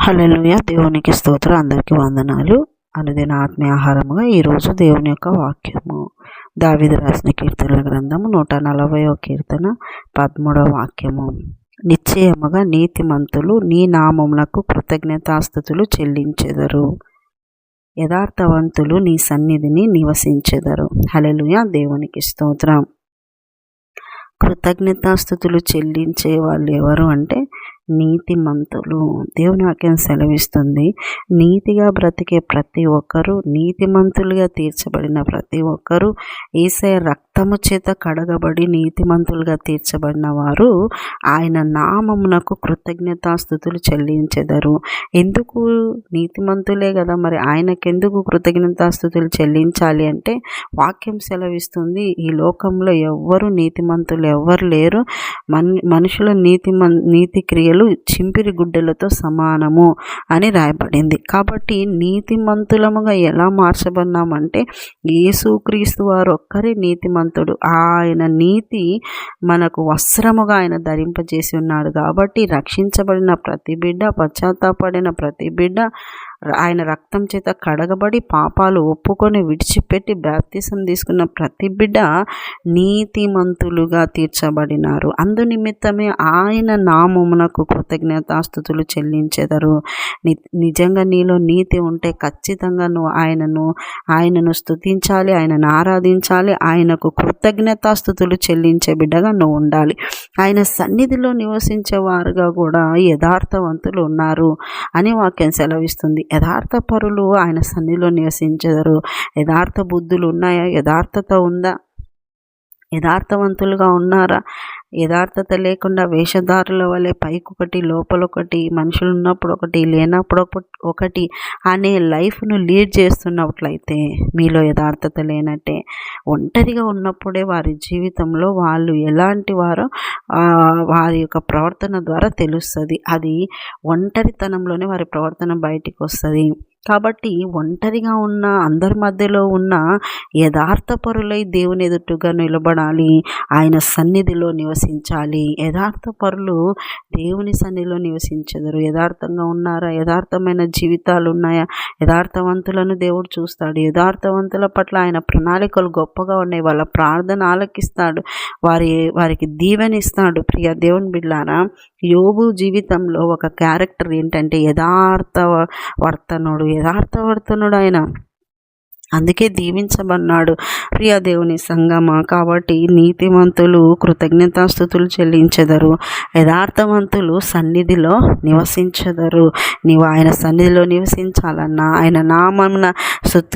హల్లెలూయ. దేవునికి స్తోత్రం అందరికీ వందనాలు. అనుదిన ఆత్మీయ ఆహారముగా ఈరోజు దేవుని యొక్క వాక్యము. దావిద రాసిన కీర్తనల గ్రంథము నూట నలభైవ కీర్తన పదమూడవ వాక్యము. నిశ్చయముగా నీతిమంతులు నీ నామమునకు కృతజ్ఞతాస్థుతులు చెల్లించెదరు. యథార్థవంతులు నీ సన్నిధిని నివసించెదరు. హలలుయ దేవునికి స్తోత్రం. కృతజ్ఞతాస్థుతులు చెల్లించే వాళ్ళు ఎవరు అంటే నీతిమంతులు. దేవుని వాక్యం సెలవిస్తుంది. నీతిగా బ్రతికే ప్రతి ఒక్కరూ నీతిమంతులుగా తీర్చబడిన ప్రతి ఒక్కరూ ఈసే రక్తము చేత కడగబడి నీతిమంతులుగా తీర్చబడిన వారు ఆయన నామమునకు కృతజ్ఞతాస్థుతులు చెల్లించెదరు. ఎందుకు నీతిమంతులే కదా? మరి ఆయనకెందుకు కృతజ్ఞతాస్థుతులు చెల్లించాలి అంటే వాక్యం సెలవిస్తుంది. ఈ లోకంలో ఎవ్వరు నీతిమంతులు ఎవ్వరు లేరు. మన్ మనుషుల నీతి నీతి క్రియలు చింపిరి గుడ్డలతో సమానము అని రాయబడింది. కాబట్టి నీతిమంతులముగా ఎలా మార్చబడినామంటే యేసుక్రీస్తు వారు ఒక్కరే నీతిమంతుడు ఆయన నీతి మనకు వస్త్రముగా ఆయన ధరింపజేసి ఉన్నాడు కాబట్టి రక్షించబడిన ప్రతి బిడ్డ పశ్చాత్తాపడిన ప్రతి బిడ్డ ఆయన రక్తం చేత కడగబడి పాపాలు ఒప్పుకొని విడిచిపెట్టి బ్యాప్తిసం తీసుకున్న ప్రతి బిడ్డ నీతిమంతులుగా తీర్చబడినారు. అందు నిమిత్తమే ఆయన నామమునకు కృతజ్ఞతాస్థుతులు చెల్లించెదరు. నిజంగా నీలో నీతి ఉంటే ఖచ్చితంగా నువ్వు ఆయనను ఆయనను స్థుతించాలి ఆయనను ఆరాధించాలి ఆయనకు కృతజ్ఞతాస్థుతులు చెల్లించే బిడ్డగా నువ్వు ఉండాలి. ఆయన సన్నిధిలో నివసించే వారుగా కూడా యథార్థవంతులు ఉన్నారు అని వాక్యం సెలవిస్తుంది. యథార్థ పరులు ఆయన సన్నిధిలో నివసించరు యథార్థ బుద్ధులు ఉన్నాయా? యథార్థత ఉందా? యథార్థవంతులుగా ఉన్నారా? యథార్థత లేకుండా వేషధారుల వలె పైకొకటి లోపలొకటి మనుషులు ఉన్నప్పుడు ఒకటి లేనప్పుడు ఒకటి అనే లైఫ్ను లీడ్ చేస్తున్నట్లయితే మీలో యథార్థత లేనట్టే. ఒంటరిగా ఉన్నప్పుడే వారి జీవితంలో వాళ్ళు ఎలాంటి వారో వారి యొక్క ప్రవర్తన ద్వారా తెలుస్తుంది. అది ఒంటరితనంలోనే వారి ప్రవర్తన బయటికి వస్తుంది కాబట్టి ఒంటరిగా ఉన్న అందరి మధ్యలో ఉన్న యథార్థ పరులై దేవుని ఎదుటుగా నిలబడాలి. ఆయన సన్నిధిలో నివసించాలి. యథార్థ పరులు దేవుని సన్నిధిలో నివసించదరు. యథార్థంగా ఉన్నారా? యథార్థమైన జీవితాలు ఉన్నాయా? యథార్థవంతులను దేవుడు చూస్తాడు. యథార్థవంతుల పట్ల ఆయన ప్రణాళికలు గొప్పగా ఉన్నాయి. వాళ్ళ ప్రార్థన ఆలకిస్తాడు. వారి వారికి దీవెనిస్తాడు. ప్రియ దేవుని బిడ్డారా యోగు జీవితంలో ఒక క్యారెక్టర్ ఏంటంటే యథార్థ వర్తనుడు యథార్థపడుతున్నాడు ఆయన అందుకే దీవించబన్నాడు ప్రియ దేవుని సంగమ కాబట్టి నీతిమంతులు కృతజ్ఞతాస్థుతులు చెల్లించెదరు. యథార్థవంతులు సన్నిధిలో నివసించెదరు. నీవు ఆయన సన్నిధిలో నివసించాలన్నా ఆయన నామమున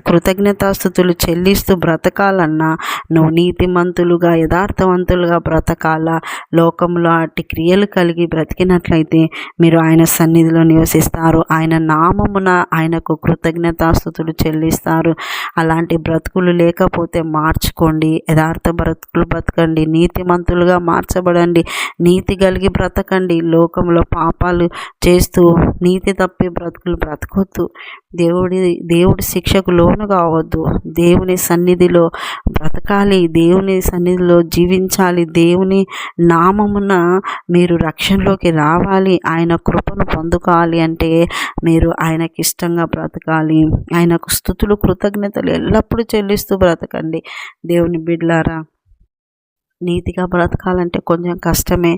కృతజ్ఞతాస్థుతులు చెల్లిస్తూ బ్రతకాలన్నా నువ్వు నీతిమంతులుగా యథార్థవంతులుగా బ్రతకాల. లోకంలో అట్టి క్రియలు కలిగి బ్రతికినట్లయితే మీరు ఆయన సన్నిధిలో నివసిస్తారు. ఆయన నామమున ఆయనకు కృతజ్ఞతాస్థుతులు చెల్లిస్తారు. అలాంటి బ్రతుకులు లేకపోతే మార్చుకోండి. యథార్థ బ్రతుకులు బ్రతకండి. నీతిమంతులుగా మార్చబడండి. నీతి కలిగి బ్రతకండి. లోకంలో పాపాలు చేస్తూ నీతి తప్పి బ్రతుకులు బ్రతకొద్దు. దేవుడి దేవుడి శిక్షకు లోను కావద్దు. దేవుని సన్నిధిలో బ్రతకాలి. దేవుని సన్నిధిలో జీవించాలి. దేవుని నామమున మీరు రక్షణలోకి రావాలి. ఆయన కృపను పొందుకోవాలి అంటే మీరు ఆయనకి ఇష్టంగా బ్రతకాలి. ఆయనకు స్థుతులు కృతజ్ఞత కృతజ్ఞతలు ఎల్లప్పుడూ చెల్లిస్తూ బ్రతకండి. దేవుని బిడ్లారా నీతిగా బ్రతకాలంటే కొంచెం కష్టమే.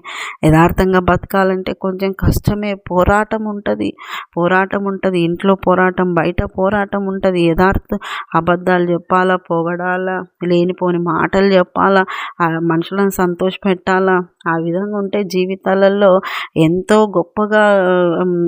యథార్థంగా బ్రతకాలంటే కొంచెం కష్టమే. పోరాటం ఉంటుంది. పోరాటం ఉంటుంది. ఇంట్లో పోరాటం బయట పోరాటం ఉంటుంది. యథార్థ అబద్ధాలు చెప్పాలా పొగడాలా లేనిపోని మాటలు చెప్పాలా మనుషులను సంతోష పెట్టాలా ఆ విధంగా ఉంటే జీవితాలలో ఎంతో గొప్పగా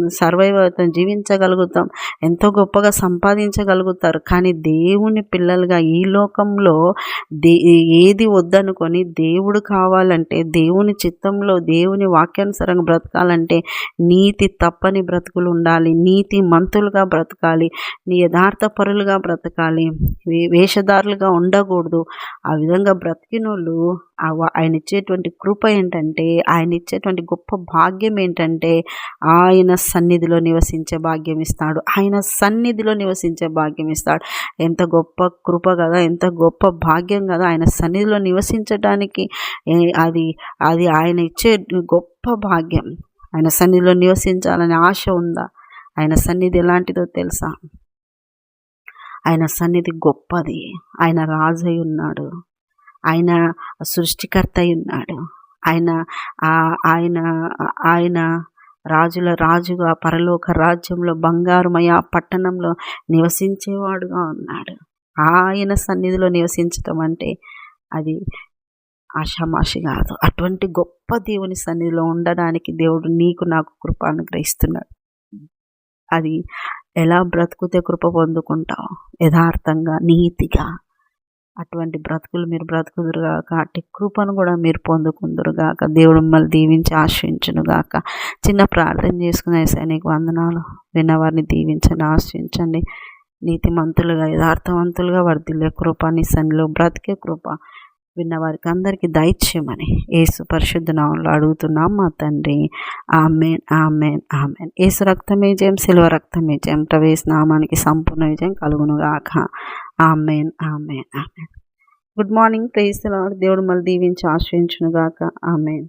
సర్వైవ్ అవుతాం జీవించగలుగుతాం. ఎంతో గొప్పగా సంపాదించగలుగుతారు. కానీ దేవుని పిల్లలుగా ఈ లోకంలో దే ఏది వద్దనుకొని దేవుడు కావాలంటే దేవుని చిత్తంలో దేవుని వాక్యానుసారంగా బ్రతకాలంటే నీతి తప్పని బ్రతుకులు ఉండాలి. నీతి మంతులుగా బ్రతకాలి. నీ యథార్థ పరులుగా బ్రతకాలి. వేషధారులుగా ఉండకూడదు. ఆ విధంగా బ్రతికినోళ్ళు ఆయన ఇచ్చేటువంటి కృప ఏంటంటే ఆయన ఇచ్చేటువంటి గొప్ప భాగ్యం ఏంటంటే ఆయన సన్నిధిలో నివసించే భాగ్యం ఇస్తాడు. ఆయన సన్నిధిలో నివసించే భాగ్యం ఇస్తాడు. ఎంత గొప్ప కృప కదా ఎంత గొప్ప భాగ్యం కదా ఆయన సన్నిధిలో నివసించడానికి అది అది ఆయన ఇచ్చే గొప్ప భాగ్యం. ఆయన సన్నిధిలో నివసించాలనే ఆశ ఉందా? ఆయన సన్నిధి ఎలాంటిదో తెలుసా? ఆయన సన్నిధి గొప్పది. ఆయన రాజు అయి ఉన్నాడు. ఆయన సృష్టికర్త అయి ఉన్నాడు. ఆయన ఆయన ఆయన రాజుల రాజుగా పరలోక రాజ్యంలో బంగారుమయ పట్టణంలో నివసించేవాడుగా ఉన్నాడు. ఆయన సన్నిధిలో నివసించటం అంటే అది ఆషామాషి కాదు. అటువంటి గొప్ప దేవుని సన్నిధిలో ఉండడానికి దేవుడు నీకు నాకు కృప అనుగ్రహిస్తున్నాడు. అది ఎలా బ్రతుకుతే కృప పొందుకుంటావు? యథార్థంగా నీతిగా. అటువంటి బ్రతుకులు మీరు బ్రతుకుదురుగాక అట్టి కృపను కూడా మీరు పొందుకుందురుగాక దేవుడు మిమ్మల్ని దీవించి ఆశ్రయించునుగాక చిన్న ప్రార్థన చేసుకునే నీకు వందనాలు. విన్నవారిని దీవించండి ఆశ్రయించండి. నీతిమంతులుగా యథార్థవంతులుగా వర్ధిల్లే కృప నీ సన్నిలో బ్రతికే కృప. విన్న వారికి అందరికీ దయచేయమని ఏసు పరిశుద్ధ నామంలో అడుగుతున్నాం మా తండ్రి. Amen amen amen. ఏసు రక్తమే జయం శిల్వ రక్తమే జయం. ప్రవేశ నామానికి సంపూర్ణ విజయం కలుగునుగాక. Amen amen amen. Good morning. Praise దేవుడు మళ్ళీ దీవించి ఆశ్రయించునుగాక. ఆమెన్.